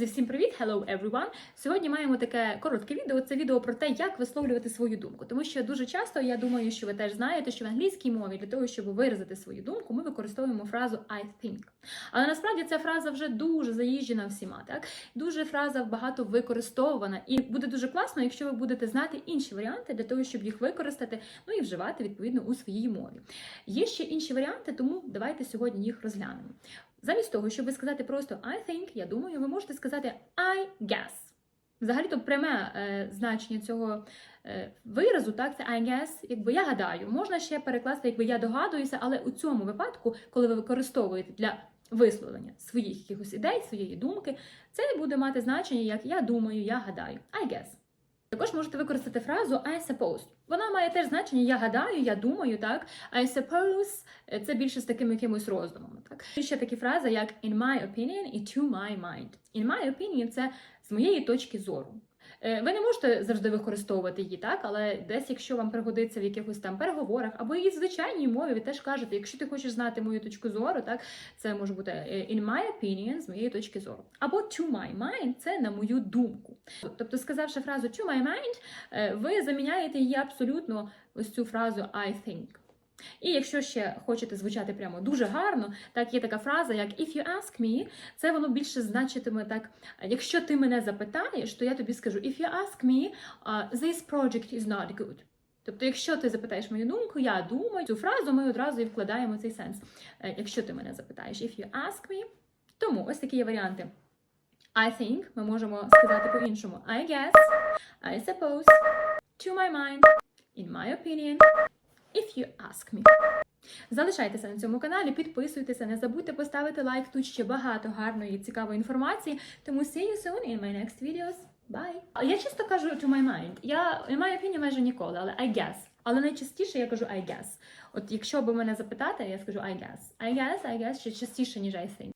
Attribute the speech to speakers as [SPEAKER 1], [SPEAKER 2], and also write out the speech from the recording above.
[SPEAKER 1] Друзі, всім привіт! Hello everyone! Сьогодні маємо таке коротке відео. Це відео про те, як висловлювати свою думку. Тому що дуже часто я думаю, що ви теж знаєте, що в англійській мові для того, щоб виразити свою думку, ми використовуємо фразу I think. Але насправді ця фраза вже дуже заїжджена всіма, так дуже фраза багато використовувана, і буде дуже класно, якщо ви будете знати інші варіанти для того, щоб їх використати, ну і вживати відповідно у своїй мові. Є ще інші варіанти, тому давайте сьогодні їх розглянемо. Замість того, щоб сказати просто I think, я думаю, ви можете сказати I guess. Взагалі-то пряме е, значення цього е, виразу, так, це I guess, якби я гадаю. Можна ще перекласти, якби я догадуюся, але у цьому випадку, коли ви використовуєте для висловлення своїх якихось ідей, своєї думки, це буде мати значення як я думаю, я гадаю. I guess. Також можете використати фразу I suppose. Вона має теж значення я гадаю, я думаю, так. I suppose це більше з такими якимось роздумами. Так. І ще такі фрази, як in my opinion і to my mind. In my opinion це з моєї точки зору. Е, Ви не можете завжди використовувати її, так, але десь, якщо вам пригодиться в якихось там переговорах або і в звичайній мові, ви теж кажете, якщо ти хочеш знати мою точку зору, так це може бути е, in my opinion, з моєї точки зору. Або to my mind це на мою думку. Тобто, сказавши фразу to my mind, е, ви заміняєте її абсолютно ось цю фразу I think. І якщо ще хочете звучати прямо дуже гарно, так є така фраза, як if you ask me, це воно більше значитиме так. Якщо ти мене запитаєш, то я тобі скажу if you ask me, this project is not good. Тобто, якщо ти запитаєш мою думку, я думаю, цю фразу ми одразу і вкладаємо цей сенс. Е, Якщо ти мене запитаєш, if you ask me, тому ось такі є варіанти. I think ми можемо сказати по-іншому. I guess, I suppose, to my mind, in my opinion, if you ask me. Залишайтеся на цьому каналі, підписуйтеся, не забудьте поставити лайк. Тут ще багато гарної цікавої інформації. Тому see you soon in my next videos. Bye! Я часто кажу to my mind. Я in my opinion майже ніколи, але I guess. Але найчастіше я кажу I guess. От якщо би мене запитати, я скажу I guess. I guess, I guess ще частіше, ніж I think.